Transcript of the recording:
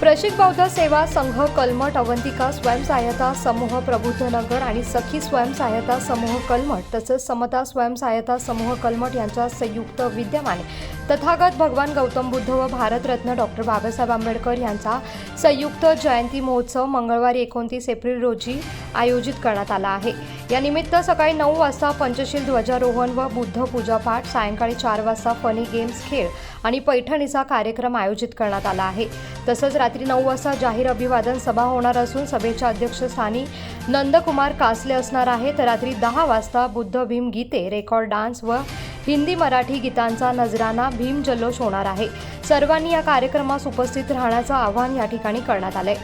प्रशिक बौद्ध सेवा संघ कलमट अवंतिका स्वयंसहाय्यता समूह प्रबुद्धनगर आणि सखी स्वयंसहाय्यता समूह कलमट तसंच समता स्वयंसहाय्यता समूह कलमट यांच्या संयुक्त विद्यमाने तथागत भगवान गौतम बुद्ध व भारतरत्न डॉक्टर बाबासाहेब आंबेडकर यांचा संयुक्त जयंती महोत्सव मंगळवारी एकोणतीस एप्रिल रोजी आयोजित करण्यात आला आहे. या निमित्त सकाळी नऊ वाजता पंचशील ध्वजारोहण व बुद्ध पूजापाठ सायंकाळी चार वाजता फनी गेम्स खेळ आणि पैठणीचा कार्यक्रम आयोजित करण्यात आला आहे. तसंच रात्री नऊ वाजता जाहीर अभिवादन सभा होणार असून सभेच्या अध्यक्षस्थानी नंदकुमार कासले असणार आहेत. तर रात्री दहा वाजता बुद्ध भीम गीते रेकॉर्ड डान्स व हिंदी मराठी गीतांचा नजराना भीम जल्लोष होणार आहे. सर्वांनी या कार्यक्रमास उपस्थित राहण्याचं आवाहन या ठिकाणी करण्यात आलंय.